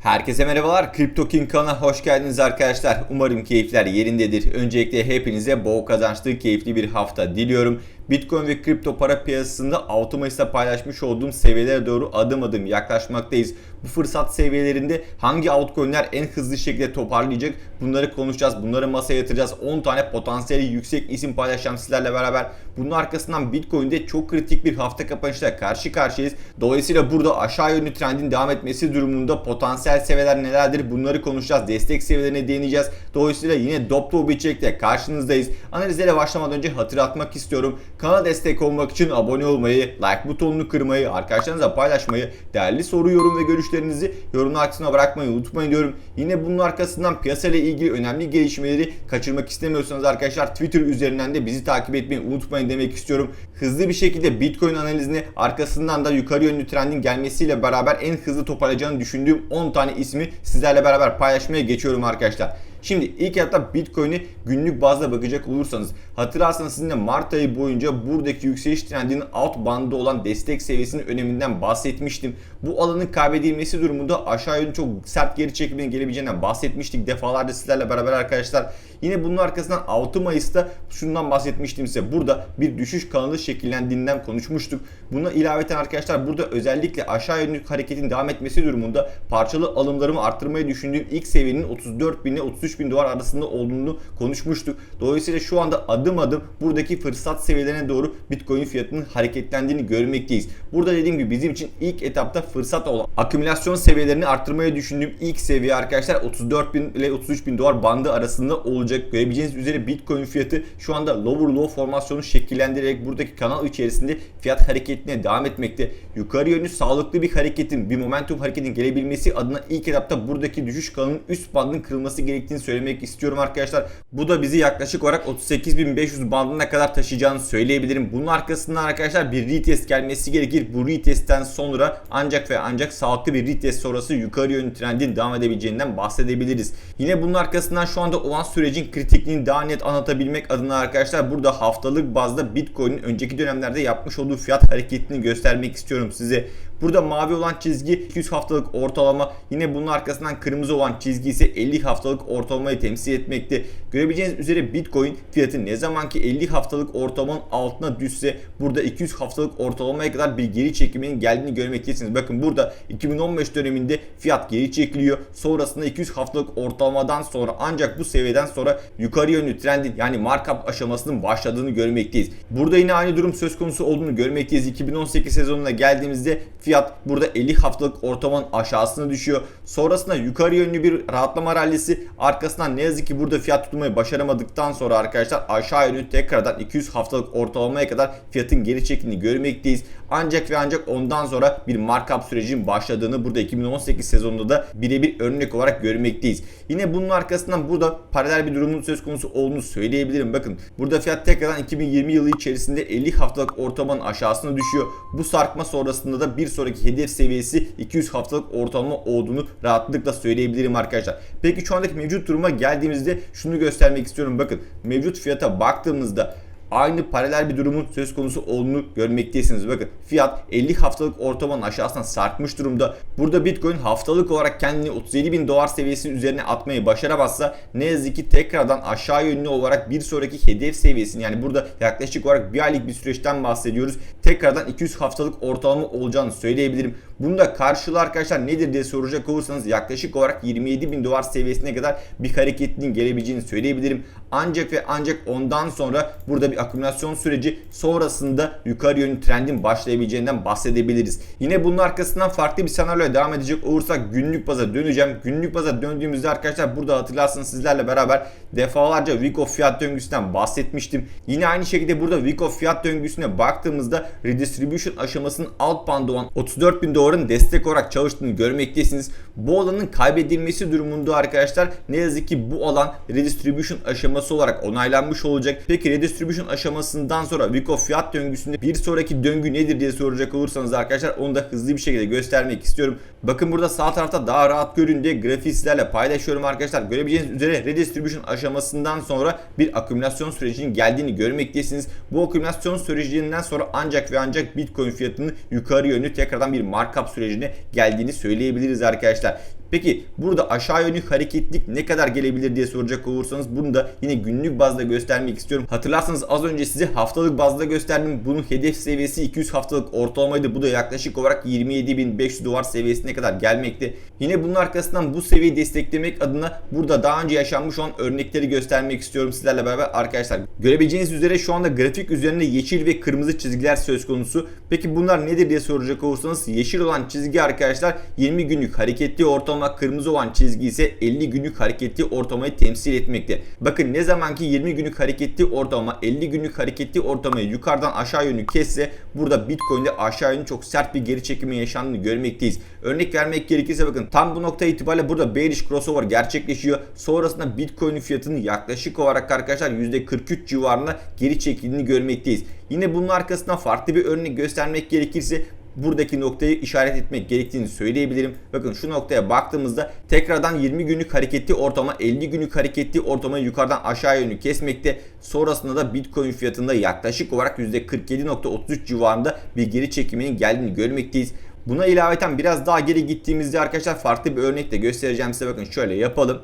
Herkese merhabalar. Crypto King kanalına hoş geldiniz arkadaşlar. Umarım keyifler yerindedir. Öncelikle hepinize bol kazançlı, keyifli bir hafta diliyorum. Bitcoin ve kripto para piyasasında 6 Mayıs'ta paylaşmış olduğum seviyelere doğru adım adım yaklaşmaktayız. Bu fırsat seviyelerinde hangi altcoin'ler en hızlı şekilde toparlayacak bunları konuşacağız. Bunları masaya yatıracağız. 10 tane potansiyeli yüksek isim paylaşacağım sizlerle beraber. Bunun arkasından Bitcoin'de çok kritik bir hafta kapanışla karşı karşıyayız. Dolayısıyla burada aşağı yönlü trendin devam etmesi durumunda potansiyel seviyeler nelerdir bunları konuşacağız. Destek seviyelerine değineceğiz. Dolayısıyla yine dop dolu bir karşınızdayız. Analizlere başlamadan önce hatırlatmak istiyorum. Kanala destek olmak için abone olmayı, like butonunu kırmayı, arkadaşlarınızla paylaşmayı, değerli soru, yorum ve görüşlerinizi yorumlar kısmına bırakmayı unutmayın diyorum. Yine bunun arkasından piyasayla ilgili önemli gelişmeleri kaçırmak istemiyorsanız arkadaşlar Twitter üzerinden de bizi takip etmeyi unutmayın demek istiyorum. Hızlı bir şekilde Bitcoin analizini arkasından da yukarı yönlü trendin gelmesiyle beraber en hızlı toparlayacağını düşündüğüm 10 tane ismi sizlerle beraber paylaşmaya geçiyorum arkadaşlar. Şimdi ilk etapta Bitcoin'i günlük bazda bakacak olursanız hatırlarsanız sizinle Mart ayı boyunca buradaki yükseliş trendinin alt bandı olan destek seviyesinin öneminden bahsetmiştim. Bu alanın kaybedilmesi durumunda aşağı yönlü çok sert geri çekimine gelebileceğinden bahsetmiştik defalarca sizlerle beraber arkadaşlar. Yine bunun arkasından 6 Mayıs'ta şundan bahsetmiştim size. Burada bir düşüş kanalı şekillendiğinden konuşmuştuk. Buna ilaveten arkadaşlar burada özellikle aşağı yönlü hareketin devam etmesi durumunda parçalı alımlarımı arttırmayı düşündüğüm ilk seviyenin 34 bin ile 33 bin dolar arasında olduğunu konuşmuştuk. Dolayısıyla şu anda adım adım buradaki fırsat seviyelerine doğru Bitcoin fiyatının hareketlendiğini görmekteyiz. Burada dediğim gibi bizim için ilk etapta fırsat olan akümülasyon seviyelerini arttırmayı düşündüğüm ilk seviye arkadaşlar 34 bin ile 33 bin dolar bandı arasında olacak. Görebileceğiniz üzere Bitcoin fiyatı şu anda lower low formasyonu şekillendirerek buradaki kanal içerisinde fiyat hareketine devam etmekte. Yukarı yönlü sağlıklı bir hareketin, bir momentum hareketin gelebilmesi adına ilk etapta buradaki düşüş kanalının üst bandın kırılması gerektiğini söylemek istiyorum arkadaşlar. Bu da bizi yaklaşık olarak 38.500 bandına kadar taşıyacağını söyleyebilirim. Bunun arkasından arkadaşlar bir retest gelmesi gerekir. Bu retestten sonra ancak ve ancak sağlıklı bir retest sonrası yukarı yönlü trendin devam edebileceğinden bahsedebiliriz. Yine bunun arkasından şu anda olan sürecin kritikliğini daha net anlatabilmek adına arkadaşlar burada haftalık bazda Bitcoin'in önceki dönemlerde yapmış olduğu fiyat hareketini göstermek istiyorum size. Burada mavi olan çizgi 200 haftalık ortalama. Yine bunun arkasından kırmızı olan çizgi ise 50 haftalık ortalamayı temsil etmekte. Görebileceğiniz üzere Bitcoin fiyatı ne zamanki 50 haftalık ortalamanın altına düşse burada 200 haftalık ortalamaya kadar bir geri çekiminin geldiğini görmektesiniz. Bakın burada 2015 döneminde fiyat geri çekiliyor. Sonrasında 200 haftalık ortalamadan sonra ancak bu seviyeden sonra yukarı yönlü trendin yani markup aşamasının başladığını görmekteyiz. Burada yine aynı durum söz konusu olduğunu görmekteyiz. 2018 sezonuna geldiğimizde fiyat burada 50 haftalık ortalamanın aşağısına düşüyor. Sonrasında yukarı yönlü bir rahatlama rallisi arkasından ne yazık ki burada fiyat tutmayı başaramadıktan sonra arkadaşlar aşağı yönlü tekrardan 200 haftalık ortalamaya kadar fiyatın geri çekildiğini görmekteyiz. Ancak ve ancak ondan sonra bir markup sürecinin başladığını burada 2018 sezonunda da birebir örnek olarak görmekteyiz. Yine bunun arkasından burada paralel bir durumun söz konusu olduğunu söyleyebilirim. Bakın burada fiyat tekrardan 2020 yılı içerisinde 50 haftalık ortalamanın aşağısına düşüyor. Bu sarkma sonrasında da bir sonraki hedef seviyesi 200 haftalık ortalama olduğunu rahatlıkla söyleyebilirim arkadaşlar. Peki şu andaki mevcut duruma geldiğimizde şunu göstermek istiyorum. Bakın mevcut fiyata baktığımızda aynı paralel bir durumun söz konusu olduğunu görmektesiniz. Bakın fiyat 50 haftalık ortalamanın aşağısına sarkmış durumda. Burada Bitcoin haftalık olarak kendini 37 bin dolar seviyesinin üzerine atmayı başaramazsa ne yazık ki tekrardan aşağı yönlü olarak bir sonraki hedef seviyesini yani burada yaklaşık olarak bir aylık bir süreçten bahsediyoruz. Tekrardan 200 haftalık ortalama olacağını söyleyebilirim. Bunu da karşılığı arkadaşlar nedir diye soracak olursanız yaklaşık olarak 27 bin dolar seviyesine kadar bir hareketliliğin gelebileceğini söyleyebilirim. Ancak ve ancak ondan sonra burada bir akümülasyon süreci sonrasında yukarı yönlü trendin başlayabileceğinden bahsedebiliriz. Yine bunun arkasından farklı bir senaryoya devam edecek olursak günlük baza döneceğim. Günlük baza döndüğümüzde arkadaşlar burada hatırlarsınız sizlerle beraber defalarca Wick of fiyat döngüsünden bahsetmiştim. Yine aynı şekilde burada Wick of fiyat döngüsüne baktığımızda redistribution aşamasının alt bandı olan 34 bin doların destek olarak çalıştığını görmektesiniz. Bu alanın kaybedilmesi durumunda arkadaşlar ne yazık ki bu alan redistribution aşaması olarak onaylanmış olacak. Peki redistribution aşamasından sonra Vico fiyat döngüsünde bir sonraki döngü nedir diye soracak olursanız arkadaşlar onu da hızlı bir şekilde göstermek istiyorum. Bakın burada sağ tarafta daha rahat görün diye grafiği sizlerle paylaşıyorum arkadaşlar. Görebileceğiniz üzere redistribution aşamasından sonra bir akümülasyon sürecinin geldiğini görmektesiniz. Bu akümülasyon sürecinden sonra ancak ve ancak Bitcoin fiyatının yukarı yönlü tekrardan bir markup sürecine geldiğini söyleyebiliriz arkadaşlar. Peki burada aşağı yönlü hareketlik ne kadar gelebilir diye soracak olursanız bunu da yine günlük bazda göstermek istiyorum. Hatırlarsanız az önce size haftalık bazda gösterdim. Bunun hedef seviyesi 200 haftalık ortalamaydı. Bu da yaklaşık olarak 27.500 dolar seviyesine kadar gelmekte. Yine bunun arkasından bu seviyeyi desteklemek adına burada daha önce yaşanmış olan örnekleri göstermek istiyorum sizlerle beraber arkadaşlar. Görebileceğiniz üzere şu anda grafik üzerinde yeşil ve kırmızı çizgiler söz konusu. Peki bunlar nedir diye soracak olursanız yeşil olan çizgi arkadaşlar 20 günlük hareketli ortalama kırmızı olan çizgi ise 50 günlük hareketli ortalamayı temsil etmekte. Bakın ne zamanki 20 günlük hareketli ortalama 50 günlük hareketli ortalamayı yukarıdan aşağı yönlü kesse burada Bitcoin'de aşağı yönlü çok sert bir geri çekimi yaşandığını görmekteyiz. Örnek vermek gerekirse bakın tam bu nokta itibariyle burada bearish crossover gerçekleşiyor. Sonrasında Bitcoin fiyatının yaklaşık olarak arkadaşlar %43 civarında geri çekildiğini görmekteyiz. Yine bunun arkasından farklı bir örnek göstermek gerekirse buradaki noktayı işaret etmek gerektiğini söyleyebilirim. Bakın şu noktaya baktığımızda tekrardan 20 günlük hareketli ortama 50 günlük hareketli ortamayı yukarıdan aşağı yönlü kesmekte. Sonrasında da Bitcoin fiyatında yaklaşık olarak %47.33 civarında bir geri çekiminin geldiğini görmekteyiz. Buna ilaveten biraz daha geri gittiğimizde arkadaşlar farklı bir örnek de göstereceğim size. Bakın şöyle yapalım.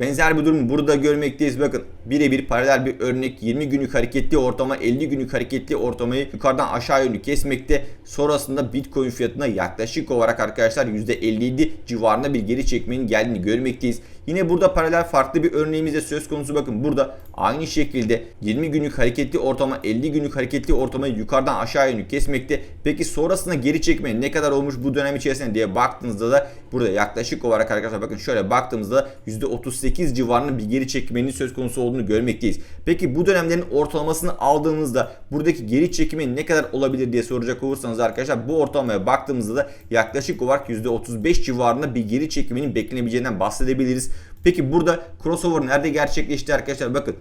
Benzer bir durum burada görmekteyiz. Bakın birebir paralel bir örnek 20 günlük hareketli ortama 50 günlük hareketli ortamayı yukarıdan aşağı yönlü kesmekte. Sonrasında Bitcoin fiyatına yaklaşık olarak arkadaşlar %57 civarında bir geri çekmenin geldiğini görmekteyiz. Yine burada paralel farklı bir örneğimiz de söz konusu. Bakın burada aynı şekilde 20 günlük hareketli ortama 50 günlük hareketli ortamayı yukarıdan aşağı yönlü kesmekte. Peki sonrasında geri çekme ne kadar olmuş bu dönem içerisinde diye baktığınızda da burada yaklaşık olarak arkadaşlar bakın şöyle baktığımızda %38 civarında bir geri çekmenin söz konusu olduğunu görmekteyiz. Peki bu dönemlerin ortalamasını aldığımızda buradaki geri çekimi ne kadar olabilir diye soracak olursanız arkadaşlar bu ortalamaya baktığımızda da yaklaşık olarak %35 civarında bir geri çekiminin beklenebileceğinden bahsedebiliriz. Peki burada crossover nerede gerçekleşti arkadaşlar? Bakın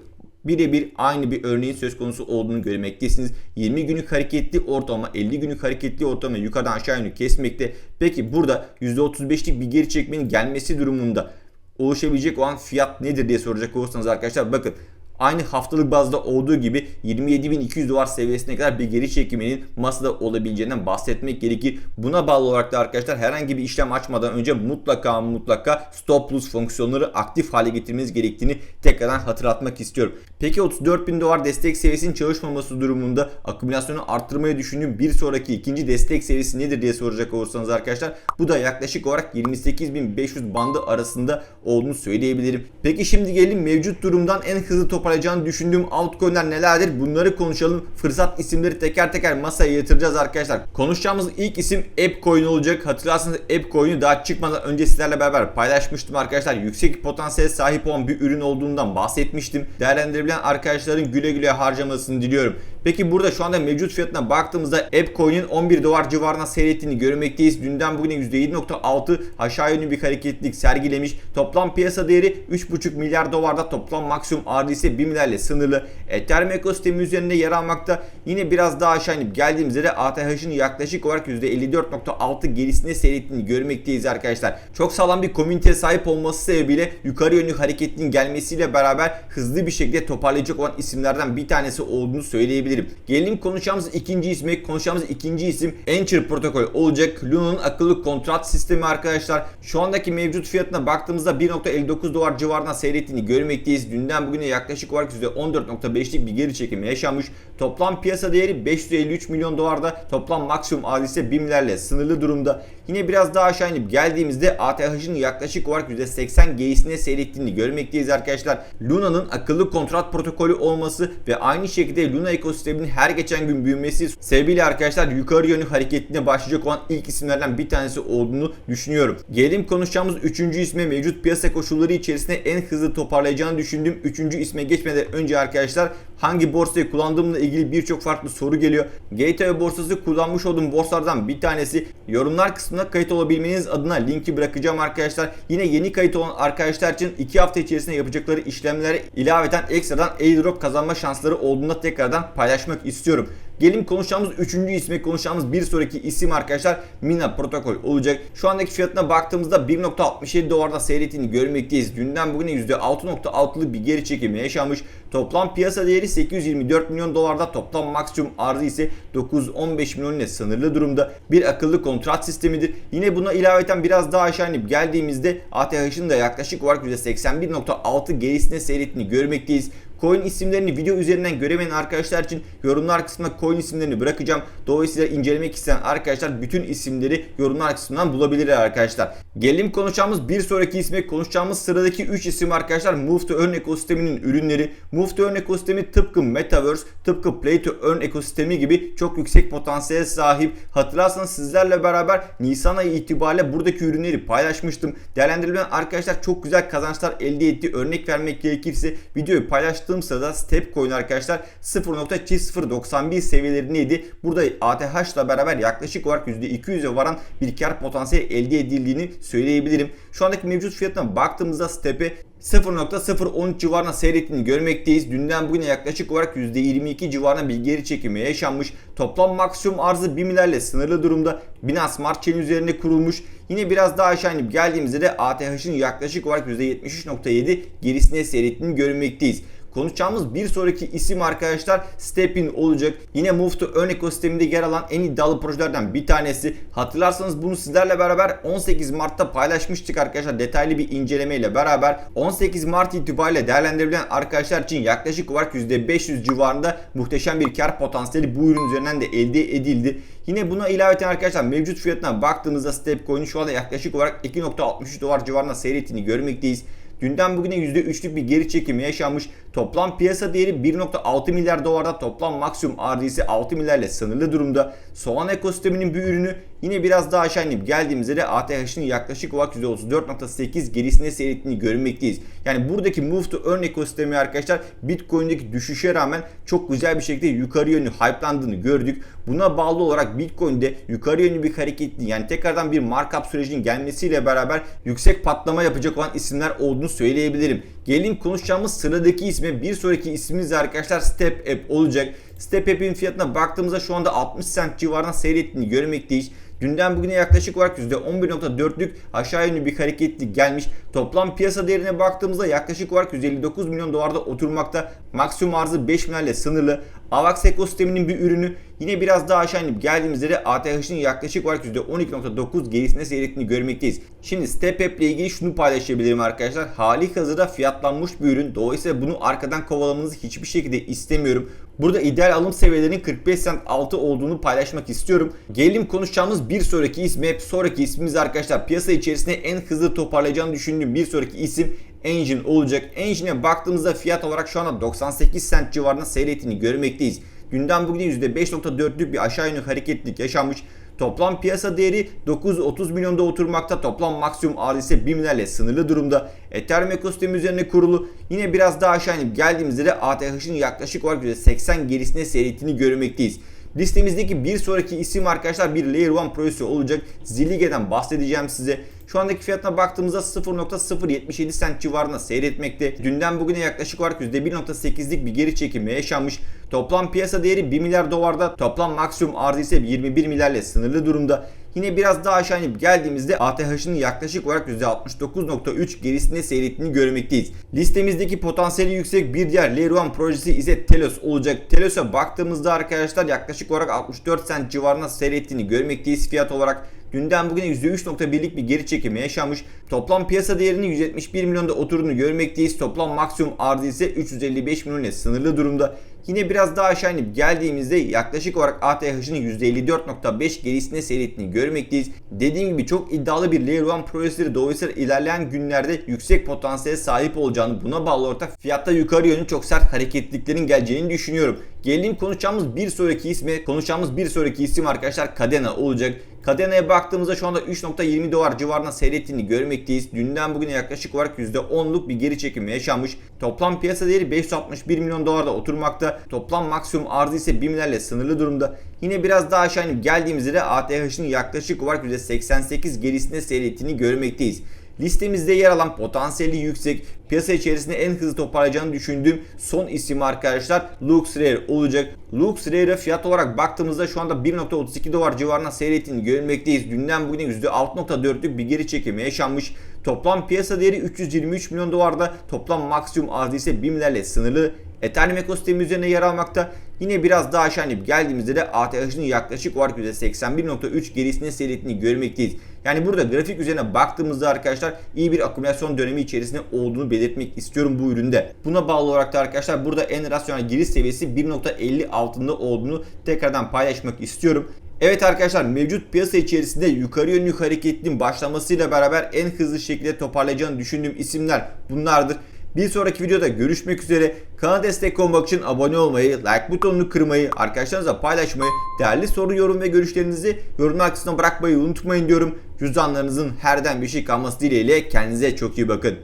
birebir aynı bir örneğin söz konusu olduğunu görmektesiniz. 20 günlük hareketli ortalama 50 günlük hareketli ortalama yukarıdan aşağı yönlü kesmekte. Peki burada %35'lik bir geri çekmenin gelmesi durumunda oluşabilecek olan fiyat nedir diye soracak olursanız arkadaşlar bakın aynı haftalık bazda olduğu gibi 27.200 dolar seviyesine kadar bir geri çekiminin masada olabileceğinden bahsetmek gerekir. Buna bağlı olarak da arkadaşlar herhangi bir işlem açmadan önce mutlaka mutlaka stop loss fonksiyonları aktif hale getirmeniz gerektiğini tekrardan hatırlatmak istiyorum. Peki 34.000 dolar destek seviyesinin çalışmaması durumunda akümülasyonu arttırmayı düşündüğüm bir sonraki ikinci destek seviyesi nedir diye soracak olursanız arkadaşlar bu da yaklaşık olarak 28.500 bandı arasında olduğunu söyleyebilirim. Peki şimdi gelin mevcut durumdan en hızlı toparlayacağını düşündüğüm altcoin'ler nelerdir? Bunları konuşalım. Fırsat isimleri teker teker masaya yatıracağız arkadaşlar. Konuşacağımız ilk isim AppCoin olacak. Hatırlarsanız AppCoin'i daha çıkmadan önce sizlerle beraber paylaşmıştım arkadaşlar. Yüksek potansiyel sahip olan bir ürün olduğundan bahsetmiştim. Değerlendirebilen arkadaşların güle güle harcamasını diliyorum. Peki burada şu anda mevcut fiyatına baktığımızda AppCoin'in 11 dolar civarına seyrettiğini görmekteyiz. Dünden bugüne %7.6 aşağı yönlü bir hareketlilik sergilemiş. Toplam piyasa değeri 3.5 milyar dolarda toplam maksimum ardı ise 1 milyarla sınırlı. Ethereum ekosistemi üzerinde yer almakta. Yine biraz daha aşağı inip geldiğimizde de ATH'ın yaklaşık olarak %54.6 gerisine seyrettiğini görmekteyiz arkadaşlar. Çok sağlam bir komüniteye sahip olması sebebiyle yukarı yönlü hareketliliğin gelmesiyle beraber hızlı bir şekilde toparlayacak olan isimlerden bir tanesi olduğunu söyleyebilirim. Gelelim konuşacağımız ikinci ismi. Konuşacağımız ikinci isim Anchor protokol olacak. Luna'nın akıllı kontrat sistemi arkadaşlar. Şu andaki mevcut fiyatına baktığımızda 1.59 dolar civarında seyrettiğini görmekteyiz. Dünden bugüne yaklaşık olarak %14.5'lik bir geri çekimi yaşanmış. Toplam piyasa değeri 553 milyon dolarda. Toplam maksimum adresi 1 milyarla sınırlı durumda. Yine biraz daha aşağı inip geldiğimizde ATH'ın yaklaşık olarak %80 gerisine seyrettiğini görmekteyiz arkadaşlar. Luna'nın akıllı kontrat protokolü olması ve aynı şekilde Luna ekosistemi ekosisteminin her geçen gün büyümesi sebebiyle arkadaşlar yukarı yönlü hareketine başlayacak olan ilk isimlerden bir tanesi olduğunu düşünüyorum. Gelelim konuşacağımız 3. isme mevcut piyasa koşulları içerisinde en hızlı toparlayacağını düşündüğüm 3. isme geçmeden önce arkadaşlar hangi borsayı kullandığımla ilgili birçok farklı soru geliyor. Gateway borsası kullanmış olduğum borsalardan bir tanesi. Yorumlar kısmına kayıt olabilmeniz adına linki bırakacağım arkadaşlar. Yine yeni kayıt olan arkadaşlar için 2 hafta içerisinde yapacakları işlemlere ilaveten ekstradan airdrop kazanma şansları olduğunda tekrardan paylaşmak istiyorum. Gelin konuşacağımız üçüncü ismi konuşacağımız bir sonraki isim arkadaşlar Mina Protokol olacak. Şu andaki fiyatına baktığımızda 1.67 dolarda seyrettiğini görmekteyiz. Dünden bugüne %6.6'lık bir geri çekimi yaşanmış. Toplam piyasa değeri 824 milyon dolarda toplam maksimum arzı ise 915 milyon ile sınırlı durumda. Bir akıllı kontrat sistemidir. Yine buna ilaveten biraz daha aşağı inip geldiğimizde ATH'ın da yaklaşık olarak %81.6 gerisine seyrettiğini görmekteyiz. Coin isimlerini video üzerinden göremeyen arkadaşlar için yorumlar kısmına coin isimlerini bırakacağım. Dolayısıyla incelemek isteyen arkadaşlar bütün isimleri yorumlar kısmından bulabilirler arkadaşlar. Gelelim konuşacağımız bir sonraki ismi konuşacağımız sıradaki 3 isim arkadaşlar Move to Earn ekosisteminin ürünleri. Move to Earn ekosistemi tıpkı Metaverse, tıpkı Play to Earn ekosistemi gibi çok yüksek potansiyel sahip. Hatırlarsanız sizlerle beraber Nisan ayı itibariyle buradaki ürünleri paylaşmıştım. Değerlendirilen arkadaşlar çok güzel kazançlar elde etti. Örnek vermek gerekirse videoyu paylaştım baktığım sırada step coin arkadaşlar 0.0091 seviyelerindeydi. Burada ATH ile beraber yaklaşık olarak %200'e varan bir kar potansiyeli elde edildiğini söyleyebilirim. Şu andaki mevcut fiyatına baktığımızda step'e 0.013 civarına seyrettiğini görmekteyiz. Dünden bugüne yaklaşık olarak %22 civarına bir geri çekimi yaşanmış. Toplam maksimum arzı 1 milyarla sınırlı durumda. Binance Smart Chain üzerinde kurulmuş. Yine biraz daha aşağı inip geldiğimizde de ATH'ın yaklaşık olarak %73.7 gerisine seyrettiğini görmekteyiz. Konuşacağımız bir sonraki isim arkadaşlar Stepin olacak. Yine Move to Earn ekosisteminde yer alan en iddialı projelerden bir tanesi. Hatırlarsanız bunu sizlerle beraber 18 Mart'ta paylaşmıştık arkadaşlar detaylı bir inceleme ile beraber. 18 Mart itibariyle değerlendirebilen arkadaşlar için yaklaşık olarak %500 civarında muhteşem bir kar potansiyeli bu ürün üzerinden de elde edildi. Yine buna ilaveten arkadaşlar mevcut fiyatına baktığımızda Stepcoin'in şu anda yaklaşık olarak 2.63 dolar civarında seyrettiğini görmekteyiz. Dünden bugüne %3'lük bir geri çekimi yaşanmış. Toplam piyasa değeri 1.6 milyar dolarda toplam maksimum ise 6 milyar ile sınırlı durumda. Soğan ekosisteminin bir ürünü yine biraz daha aşağı inip geldiğimizde de ATH'nin yaklaşık olarak %34.8 gerisine seyrettiğini görmekteyiz. Yani buradaki move to earn ekosistemi arkadaşlar Bitcoin'deki düşüşe rağmen çok güzel bir şekilde yukarı yönlü hype'landığını gördük. Buna bağlı olarak Bitcoin'de yukarı yönlü bir hareketli yani tekrardan bir markup sürecinin gelmesiyle beraber yüksek patlama yapacak olan isimler olduğunu söyleyebilirim. Gelin konuşacağımız sıradaki ismi bir sonraki ismimiz arkadaşlar Step App olacak. Step App'in fiyatına baktığımızda şu anda 60 cent civarına seyrettiğini görmekteyiz. Dünden bugüne yaklaşık olarak %11.4'lük aşağı yönlü bir hareketli gelmiş. Toplam piyasa değerine baktığımızda yaklaşık olarak 159 milyon dolarda oturmakta. Maksimum arzı 5 milyarla sınırlı. AVAX ekosisteminin bir ürünü yine biraz daha aşağı inip geldiğimizde de ATH'ın yaklaşık olarak %12.9 gerisine seyrettiğini görmekteyiz. Şimdi Step App ile ilgili şunu paylaşabilirim arkadaşlar. Hali hazırda fiyatlanmış bir ürün. Dolayısıyla bunu arkadan kovalamanızı hiçbir şekilde istemiyorum. Burada ideal alım seviyelerinin 45 cent altı olduğunu paylaşmak istiyorum. Gelelim konuşacağımız bir sonraki ismi hep sonraki ismimiz arkadaşlar. Piyasa içerisinde en hızlı toparlayacağını düşündüğüm bir sonraki isim Engine olacak. Engine'e baktığımızda fiyat olarak şu anda 98 cent civarında seyrettiğini görmekteyiz. Günden bugüne %5.4'lük bir aşağı yönlü hareketlilik yaşanmış. Toplam piyasa değeri 930 milyonda oturmakta. Toplam maksimum arz ise 1 milyarla sınırlı durumda. Ethereum ekosistemi üzerine kurulu. Yine biraz daha aşağı inip geldiğimizde de ATH'ın yaklaşık olarak %80 gerisine seyrettiğini görmekteyiz. Listemizdeki bir sonraki isim arkadaşlar bir Layer 1 projesi olacak. Zillige'den bahsedeceğim size. Şu andaki fiyatına baktığımızda 0.077 cent civarında seyretmekte. Dünden bugüne yaklaşık olarak %1.8'lik bir geri çekilme yaşanmış. Toplam piyasa değeri 1 milyar dolarda, toplam maksimum arzı ise 21 milyarla sınırlı durumda. Yine biraz daha aşağı inip geldiğimizde ATH'ın yaklaşık olarak %69.3 gerisinde seyrettiğini görmekteyiz. Listemizdeki potansiyeli yüksek bir diğer Layer projesi ise Telos olacak. Telos'a baktığımızda arkadaşlar yaklaşık olarak 64 cent civarında seyrettiğini görmekteyiz fiyat olarak. Dünden bugüne %3.1'lik bir geri çekimi yaşanmış. Toplam piyasa değerinin 171 milyonda oturduğunu görmekteyiz. Toplam maksimum arzı ise 355 milyon ile sınırlı durumda. Yine biraz daha aşağı inip geldiğimizde yaklaşık olarak ATH'ın %54.5 gerisine seyrettiğini görmekteyiz. Dediğim gibi çok iddialı bir Layer 1 projesleri dolayısıyla ilerleyen günlerde yüksek potansiyele sahip olacağını buna bağlı olarak fiyatta yukarı yönlü çok sert hareketliliklerin geleceğini düşünüyorum. Gelelim konuşacağımız bir sonraki isme, konuşacağımız bir sonraki isim arkadaşlar Cadena olacak. Cadena'ya baktığımızda şu anda 3.20 dolar civarında seyrettiğini görmekteyiz. Dünden bugüne yaklaşık olarak %10'luk bir geri çekilme yaşanmış. Toplam piyasa değeri 561 milyon dolarda oturmakta. Toplam maksimum arzı ise BİM'lerle sınırlı durumda. Yine biraz daha aşağı inip geldiğimizde de ATH'ın yaklaşık olarak %88 gerisinde seyrettiğini görmekteyiz. Listemizde yer alan potansiyeli yüksek, piyasa içerisinde en hızlı toparlayacağını düşündüğüm son isim arkadaşlar LuxRare olacak. LuxRare'e fiyat olarak baktığımızda şu anda 1.32 dolar civarında seyrettiğini görmekteyiz. Dünden bugüne %6.4'lük bir geri çekilme yaşanmış. Toplam piyasa değeri 323 milyon dolarda, toplam maksimum arzı ise BİM'lerle sınırlı. Ethereum ekosistemi üzerine yer almakta. Yine biraz daha aşağı inip geldiğimizde de ATH'ın yaklaşık olarak %81.3 gerisine seyrettiğini görmekteyiz. Yani burada grafik üzerine baktığımızda arkadaşlar iyi bir akümülasyon dönemi içerisinde olduğunu belirtmek istiyorum bu üründe. Buna bağlı olarak da arkadaşlar burada en rasyonel giriş seviyesi 1.50 altında olduğunu tekrardan paylaşmak istiyorum. Evet arkadaşlar mevcut piyasa içerisinde yukarı yönlü hareketin başlamasıyla beraber en hızlı şekilde toparlayacağını düşündüğüm isimler bunlardır. Bir sonraki videoda görüşmek üzere. Kanala destek olmak için abone olmayı, like butonunu kırmayı, arkadaşlarınızla paylaşmayı, değerli soru, yorum ve görüşlerinizi yorumlar kısmına bırakmayı unutmayın diyorum. Cüzdanlarınızın herden bir şey kalması dileğiyle kendinize çok iyi bakın.